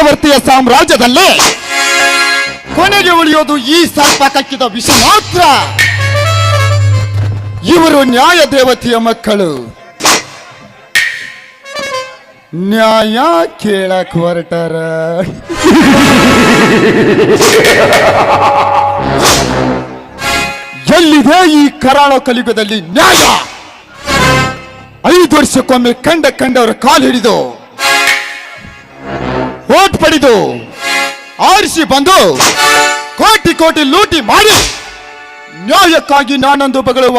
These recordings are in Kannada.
ಚಕ್ರವರ್ತಿಯ ಸಾಮ್ರಾಜ್ಯದಲ್ಲಿ ಕೊನೆಗೆ ಉಳಿಯೋದು ಈ ಸರ್ಪ ಕಕ್ಕಿದ ವಿಷ ಮಾತ್ರ. ಇವರು ನ್ಯಾಯ ದೇವತೆಯ ಮಕ್ಕಳು. ನ್ಯಾಯ ಕೇಳಕ್ ಹೊರಟಾರ. ಎಲ್ಲಿದೆ ಈ ಕರಾಳ ಕಲಿಯುಗದಲ್ಲಿ ನ್ಯಾಯ? ಐದು ವರ್ಷಕ್ಕೊಮ್ಮೆ ಕಂಡ ಕಂಡವರ ಕಾಲು ಹಿಡಿದು ಓಟ್ ಪಡೆದು ಆರಿಸಿ ಬಂದು ಕೋಟಿ ಕೋಟಿ ಲೂಟಿ ಮಾಡಿ ನ್ಯಾಯಕ್ಕಾಗಿ ನಾನೊಂದು ಬಗಳುವ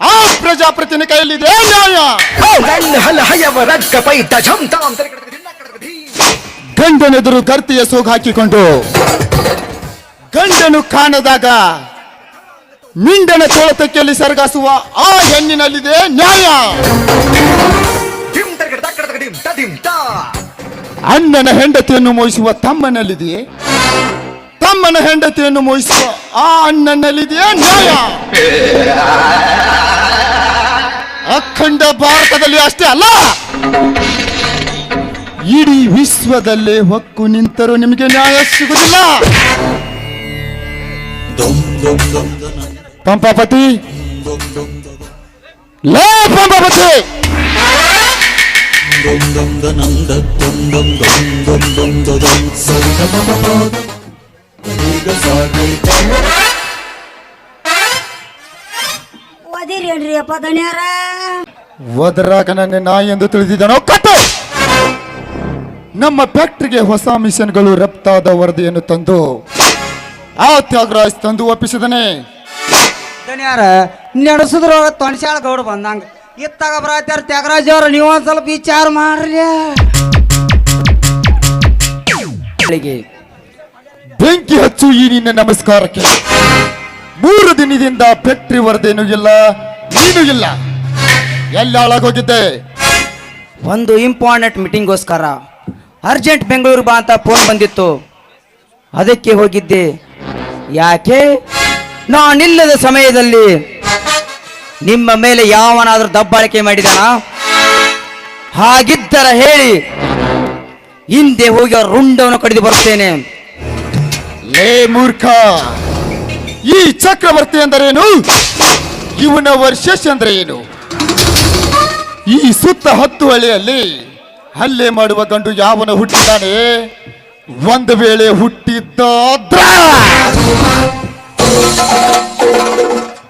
ಆ ಪ್ರಜಾಪ್ರತಿನ ಕೈಯಲ್ಲಿದೆ ನ್ಯಾಯ. ಗಂಡನೆದುರು ಕರ್ತಿಯ ಸೋಗು ಹಾಕಿಕೊಂಡು ಗಂಡನು ಕಾಣದಾಗ ಮಿಂಡನ ಚೋಳತಕ್ಕೆಯಲ್ಲಿ ಸರಗಾಸುವ ಆ ಹೆಣ್ಣಿನಲ್ಲಿದೆ ನ್ಯಾಯ ಅಣ್ಣನ ಹೆಂಡತಿಯನ್ನು ಮೋಹಿಸುವ ತಮ್ಮನಲ್ಲಿದೆಯೇ? ತಮ್ಮನ ಹೆಂಡತಿಯನ್ನು ಮೋಹಿಸುವ ಆ ಅಣ್ಣನಲ್ಲಿದೆಯೇ ನ್ಯಾಯ? ಅಖಂಡ ಭಾರತದಲ್ಲಿ ಅಷ್ಟೇ ಅಲ್ಲ. ಇಡೀ ವಿಶ್ವದಲ್ಲೇ ಹೊಕ್ಕು ನಿಂತರೂ ನಿಮಗೆ ನ್ಯಾಯ ಸಿಗುವುದಿಲ್ಲ. ಪಂಪಾಪತಿ. ಲೇ ಪಂಪಾಪತಿ. ಓದಿರೇನ್ರಿ ಅಪ್ಪ ದಣ್ಯಾರ ನನ್ನ ನಾಯಿ ಎಂದು ತಿಳಿದಿದ್ದನೋ? ಕಟ್ಟು! ನಮ್ಮ ಫ್ಯಾಕ್ಟ್ರಿಗೆ ಹೊಸ ಮಿಷನ್ಗಳು ರಫ್ತಾದ ವರದಿಯನ್ನು ತಂದು ಆ ತ್ಯಾಗರಾಜ್ ತಂದು ಒಪ್ಪಿಸಿದನೆ. ದಣ್ಯಾರ ನಡೆಸಿದ್ರ ತೊಣಸಾಳ ಗೌಡ ಬಂದಂಗ. ಇತ್ತಾಗ ಬರತ್ತಾರ ತ್ಯಾಗರಾಜ್ ಅವ್ರ ನೀವು ಒಂದ್ ಸ್ವಲ್ಪ ವಿಚಾರ ಮಾಡ್ರಿ. ಬೆಂಕಿ ಹಚ್ಚು ಈ ನಿನ್ನ ನಮಸ್ಕಾರಕ್ಕೆ. ಮೂರು ದಿನದಿಂದ ಫ್ಯಾಕ್ಟ್ರಿ ವರದೇನು ಇಲ್ಲ ನೀನು ಇಲ್ಲ. ಎಲ್ಲ ಹಾಳಾಗೋಗಿದ್ದೆ ಒಂದು ಇಂಪಾರ್ಟೆಂಟ್ ಮೀಟಿಂಗ್ಗೋಸ್ಕರ ಅರ್ಜೆಂಟ್ ಬೆಂಗಳೂರು ಬಾ ಅಂತ ಫೋನ್ ಬಂದಿತ್ತು. ಅದಕ್ಕೆ ಹೋಗಿದ್ದೆ. ಯಾಕೆ? ನಾನಿಲ್ಲದ ಸಮಯದಲ್ಲಿ ನಿಮ್ಮ ಮೇಲೆ ಯಾವನಾದರೂ ದಬ್ಬಾಳಿಕೆ ಮಾಡಿದನ? ಹಾಗಿದ್ದರ ಹೇಳಿ, ಹಿಂದೆ ಹೋಗಿ ಅವರ ರುಂಡವನ್ನು ಕಡಿದು ಬರುತ್ತೇನೆ. ಲೇ ಮೂರ್ಖ, ಈ ಚಕ್ರವರ್ತಿ ಎಂದರೇನು? ಇವನ ವರ್ಷ ಅಂದ್ರೆ ಏನು ಈ ಸುತ್ತ ಹತ್ತು ಹಳ್ಳಿಯಲ್ಲಿ ಹಲ್ಲೆ ಮಾಡುವ ಗಂಡು ಯಾವನ ಹುಟ್ಟಿದ್ದಾನೆ? ಒಂದು ವೇಳೆ ಹುಟ್ಟಿದ್ದಾದ್ರ?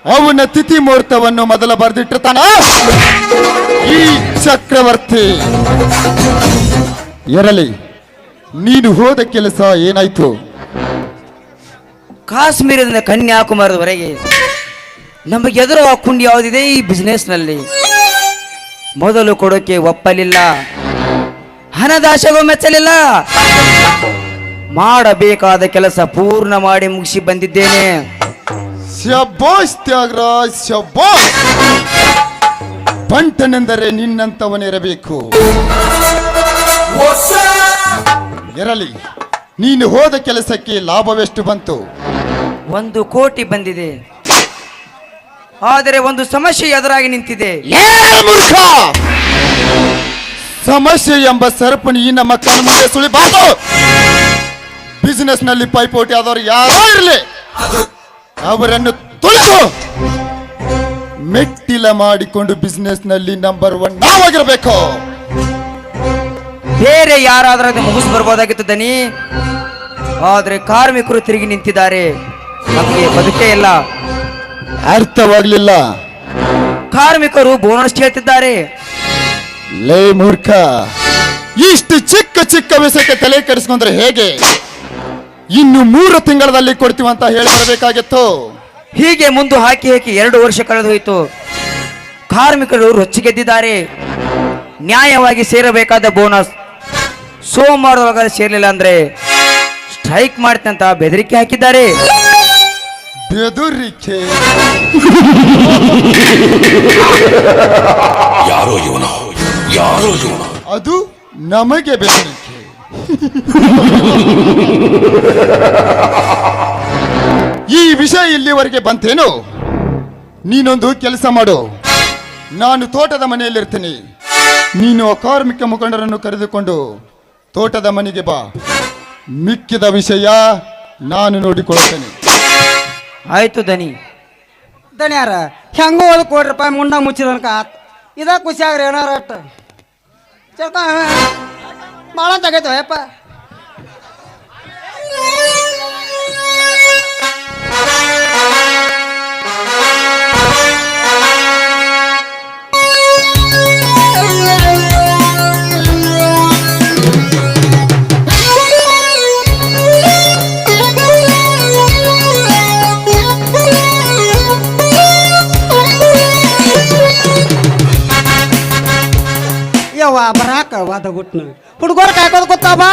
ಅವನ ತಿಥಿ ಮುಹೂರ್ತವನ್ನು ಮೊದಲ ಬರೆದಿಟ್ಟಿರ್ತಾನ. ಈ ಚಕ್ರವರ್ತಿ. ಇರಲಿ ನೀನು ಹೋದ ಕೆಲಸ ಏನಾಯ್ತು? ಕಾಶ್ಮೀರದಿಂದ ಕನ್ಯಾಕುಮಾರದವರೆಗೆ ನಮಗೆ ಎದುರುವ ಕುಂಡಿ ಯಾವುದಿದೆ ಈ ಬಿಸ್ನೆಸ್ನಲ್ಲಿ ಮೊದಲು ಕೊಡೋಕೆ ಒಪ್ಪಲಿಲ್ಲ, ಹಣದಾಶೆಗೂ ಮೆಚ್ಚಲಿಲ್ಲ. ಮಾಡಬೇಕಾದ ಕೆಲಸ ಪೂರ್ಣ ಮಾಡಿ ಮುಗಿಸಿ ಬಂದಿದ್ದೇನೆ. ಶಬ್ಬಾಸ್ ತ್ಯಾಗರಾಜ್ ಶಬ್ಬಾಸ್ ಬಂಟನೆಂದರೆ ನಿನ್ನಂತವನಿರಬೇಕು ಇರಲಿ ನೀನು ಹೋದ ಕೆಲಸಕ್ಕೆ ಲಾಭವೆಷ್ಟು ಬಂತು? ಒಂದು ಕೋಟಿ ಬಂದಿದೆ. ಆದರೆ ಒಂದು ಸಮಸ್ಯೆ ಎದುರಾಗಿ ನಿಂತಿದೆ. ಸಮಸ್ಯೆ ಎಂಬ ಸರಪಣಿ ಈ ನಮ್ಮ ಕಣ್ಣು ಮುಂದೆ ಸುಳಿಬಾರ್ದು. ಬಿಸಿನೆಸ್ನಲ್ಲಿ ಪೈಪೋಟಿ ಆದವರು ಯಾರೋ ಇರಲಿ. ಅವರನ್ನು ತುಳಿದು ಮೆಟ್ಟಿಲ ಮಾಡಿಕೊಂಡು ಬಿಸ್ನೆಸ್ನಲ್ಲಿ ನಂಬರ್ ಒನ್ ನಾವಾಗಿರಬೇಕು. ಬೇರೆ ಯಾರಾದ್ರೂ ಅದು ಮುಗಿಸ್ ಬರ್ಬೋದಾಗಿತ್ತು ದನಿ? ಆದ್ರೆ ಕಾರ್ಮಿಕರು ತಿರುಗಿ ನಿಂತಿದ್ದಾರೆ. ನಮಗೆ ಬದುಕೇ ಇಲ್ಲ. ಅರ್ಥವಾಗ್ಲಿಲ್ಲ. ಕಾರ್ಮಿಕರು ಬೋನಸ್ ಹೇಳ್ತಿದ್ದಾರೆ. ಲೇ ಮೂರ್ಖ ಇಷ್ಟು ಚಿಕ್ಕ ಚಿಕ್ಕ ವಿಷಯಕ್ಕೆ ತಲೆ ಕೆಡಿಸ್ಕೊಂಡ್ರೆ ಹೇಗೆ? ಇನ್ನು ಮೂರು ತಿಂಗಳಲ್ಲಿ ಕೊಡ್ತೀವಿ ಅಂತ ಹೇಳಿ ಬರಬೇಕಾಗಿತ್ತು. ಹೀಗೆ ಮುಂದೆ ಹಾಕಿ ಹಾಕಿ ಎರಡು ವರ್ಷ ಕಳೆದು ಹೋಯಿತು. ಕಾರ್ಮಿಕರು ರೊಚ್ಚಿಗೆದ್ದಿದ್ದಾರೆ. ನ್ಯಾಯವಾಗಿ ಸೇರಬೇಕಾದ ಬೋನಸ್. ಸೋಮವಾರದೊಳಗ ಸೇರಲಿಲ್ಲ ಅಂದ್ರೆ ಸ್ಟ್ರೈಕ್ ಮಾಡ್ತಂತ ಅಂತ ಬೆದರಿಕೆ ಹಾಕಿದ್ದಾರೆ. ಬೆದರಿಕೆ. ಯಾರೋ ಇವನು. ಯಾರೋ ಇವನು. ಅದು ನಮಗೆ ಬೆದರಿಕೆ. ಈ ವಿಷಯ ಇಲ್ಲಿವರೆಗೆ ಬಂತೇನು? ನೀನೊಂದು ಕೆಲಸ ಮಾಡು. ನಾನು ತೋಟದ ಮನೆಯಲ್ಲಿರ್ತೀನಿ. ನೀನು ಕಾರ್ಮಿಕ ಮುಖಂಡರನ್ನು ಕರೆದುಕೊಂಡು ತೋಟದ ಮನೆಗೆ ಬಾ. ಮಿಕ್ಕಿದ ವಿಷಯ ನಾನು ನೋಡಿಕೊಳ್ಳುತ್ತೇನೆ. ಆಯ್ತು ದನಿ. ದನಿಯಾರ ಹೆಂಗೋ ಅದು ಕೊಡ್ರಪ್ಪ ಮುಂಡ ಮುಚ್ಚಿದ ಆತ್. ಇದ ಖುಷಿ ಆಗ್ರಿ ಏನಾರ ಅಟ್ಟ. માળા તગે તો હે પા ಯವ್ವ ಬರಾಕ ವಾದ ಗುಟ್ನ. ಹುಡುಗರು ಕಾಯ್ಕೋದ್ ಗೊತ್ತಾ ಬಾ